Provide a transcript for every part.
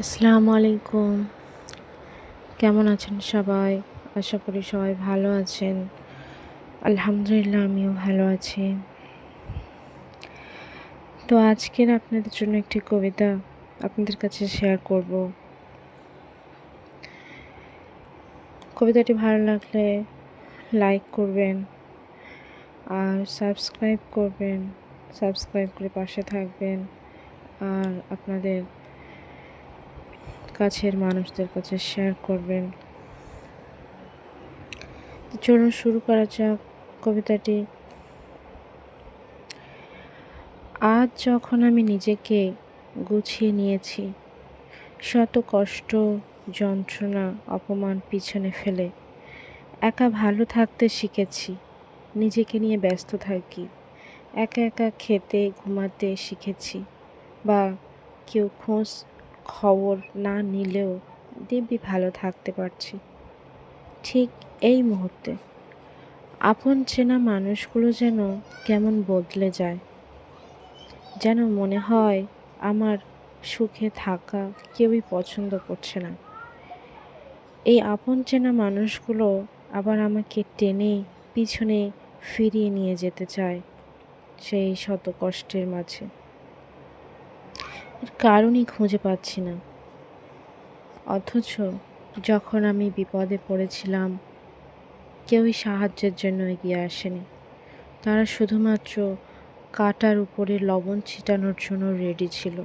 আসসালামু আলাইকুম। কেমন আছেন সবাই? আশা করি সবাই ভালো আছেন। আলহামদুলিল্লাহ, আমিও ভালো আছি। তো আজকের আপনাদের জন্য একটি কবিতা আপনাদের কাছে শেয়ার করব। কবিতাটি ভালো লাগলে লাইক করবেন আর সাবস্ক্রাইব করবেন। সাবস্ক্রাইব করে পাশে থাকবেন। আর আপনাদের কাছের মানুষদের কাছে শেয়ার করবেন। চলুন শুরু করা যাক কবিতাটি। আজ যখন আমি নিজেকে গুছিয়ে নিয়েছি, শত কষ্ট, যন্ত্রণা, অপমান পিছনে ফেলে, একা ভালো থাকতে শিখেছি, নিজেকে নিয়ে ব্যস্ত থাকি, একা একা খেতে ঘুমাতে শিখেছি, বা কেউ খোঁজ খবর না নিলেও দিব্যি ভালো থাকতে পারছি। ঠিক এই মুহূর্তে আপন চেনা মানুষগুলো যেন কেমন বদলে যায়, যেন মনে হয় আমার সুখে থাকা কেউই পছন্দ করছে না। এই আপন চেনা মানুষগুলো আবার আমাকে টেনে পিছনে ফিরিয়ে নিয়ে যেতে চায় সেই শত কষ্টের মাঝে। কারণই খুঁজে পাচ্ছি না। অথচ যখন আমি বিপদে পড়েছিলাম, কেউই সাহায্যের জন্য এগিয়ে আসেনি। তারা শুধুমাত্র কাটার উপরে লবণ ছিটানোর জন্য রেডি ছিল।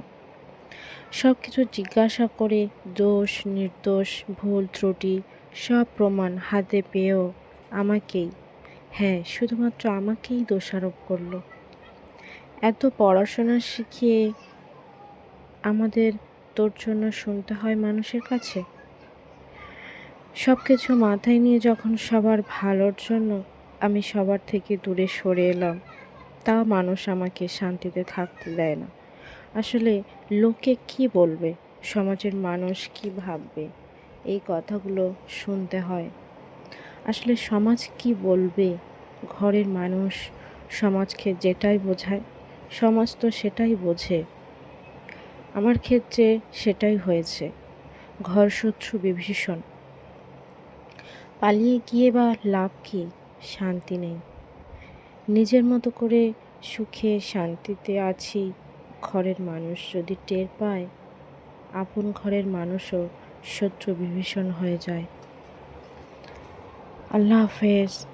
সব কিছু জিজ্ঞাসা করে দোষ, নির্দোষ, ভুল, ত্রুটি, সব প্রমাণ হাতে পেয়েও আমাকেই হ্যাঁ শুধুমাত্র আমাকেই দোষারোপ করল। এত পড়াশোনা শিখিয়ে আমাদের তোর জন্য শুনতে হয় মানুষের কাছে? সব কিছু মাথায় নিয়ে যখন সবার ভালোর জন্য আমি সবার থেকে দূরে সরে এলাম তাও মানুষ আমাকে শান্তিতে থাকতে দেয় না। আসলে লোকে কি বলবে? সমাজের মানুষ কি ভাববে? এই কথাগুলো শুনতে হয়। আসলে সমাজ কি বলবে? ঘরের মানুষ সমাজকে যেটাই বোঝায়, সমাজ তো সেটাই বোঝে। আমার ক্ষেত্রে সেটাই হয়েছে। ঘর শত্রু বিভীষণ। পালিয়ে গিয়ে বা লাভ কি? শান্তি নেই। নিজের মতো করে সুখে শান্তিতে আছি ঘরের মানুষ যদি টের পায়, আপন ঘরের মানুষও শত্রু বিভীষণ হয়ে যায়। আল্লাহ হাফেজ।